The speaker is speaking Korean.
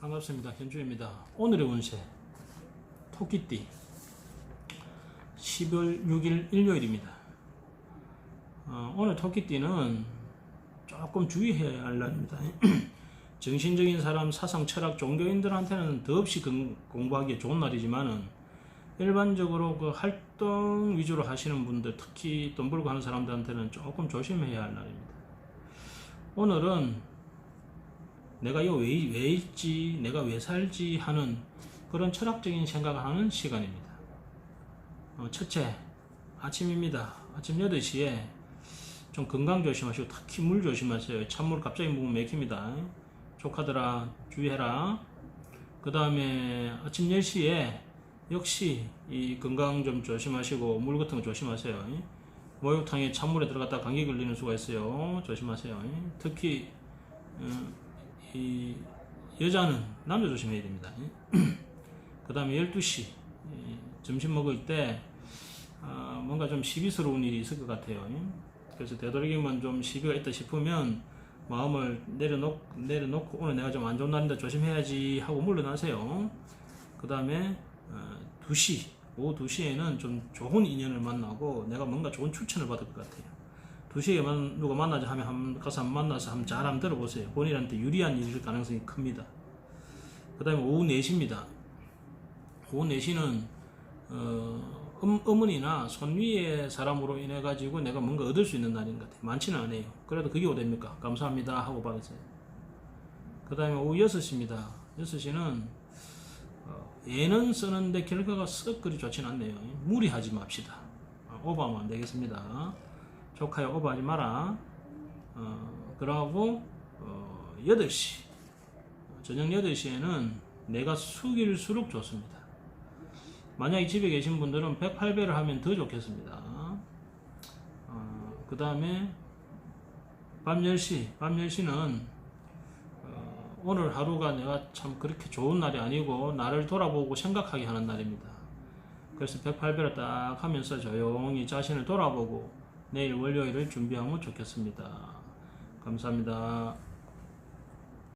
반갑습니다. 현주입니다. 오늘의 운세 토끼띠 10월 6일 일요일입니다. 어, 오늘 토끼띠는 조금 주의해야 할 날입니다. 정신적인 사람, 사상, 철학, 종교인들한테는 더없이 공- 공부하기에 좋은 날이지만은 일반적으로 그 활동 위주로 하시는 분들, 특히 돈 벌고 하는 사람들한테는 조금 조심해야 할 날입니다. 오늘은 내가 이거 왜, 왜 있지, 내가 왜 살지 하는 그런 철학적인 생각을 하는 시간입니다. 어, 첫째, 아침입니다. 아침 8시에 좀 건강 조심하시고 특히 물 조심하세요. 찬물 갑자기 먹으면 맥힙니다. 조카들아 주의해라. 그 다음에 아침 10시에 역시 이 건강 좀 조심하시고 물 같은 거 조심하세요. 목욕탕에 찬물에 들어갔다 감기 걸리는 수가 있어요. 조심하세요. 특히 어, 이 여자는 남자 조심해야 됩니다. 그 다음에 12시 점심 먹을 때 아, 뭔가 좀 시비스러운 일이 있을 것 같아요. 그래서 되도록이면 좀 시비가 있다 싶으면 마음을 내려놓, 내려놓고 오늘 내가 좀 안 좋은 날인데 조심해야지 하고 물러나세요. 그 다음에 어, 2시, 오후 2시에는 좀 좋은 인연을 만나고 내가 뭔가 좋은 추천을 받을 것 같아요. 2시에 만, 누가 만나자 하면 한, 가서 한번 만나서 한번 잘 한번 들어보세요. 본인한테 유리한 일일 가능성이 큽니다. 그 다음에 오후 4시입니다. 오후 4시는 어, 음, 어머니나 손 위의 사람으로 인해 가지고 내가 뭔가 얻을 수 있는 날인 것 같아요. 많지는 않아요. 그래도 그게 어딥니까? 감사합니다 하고 받으세요. 그 다음에 오후 6시입니다. 6시는 어, 예는 쓰는데 결과가 썩 그리 좋진 않네요. 무리하지 맙시다. 어, 오버하면 안 되겠습니다. 조카야 오버하지 마라. 어, 그러고 어, 8시 저녁 8시에는 내가 숙일수록 좋습니다. 만약에 집에 계신 분들은 108배를 하면 더 좋겠습니다. 어, 그 다음에 밤 10시, 밤 10시는 어, 오늘 하루가 내가 참 그렇게 좋은 날이 아니고 나를 돌아보고 생각하게 하는 날입니다. 그래서 108배를 딱 하면서 조용히 자신을 돌아보고 내일 월요일을 준비하면 좋겠습니다. 감사합니다.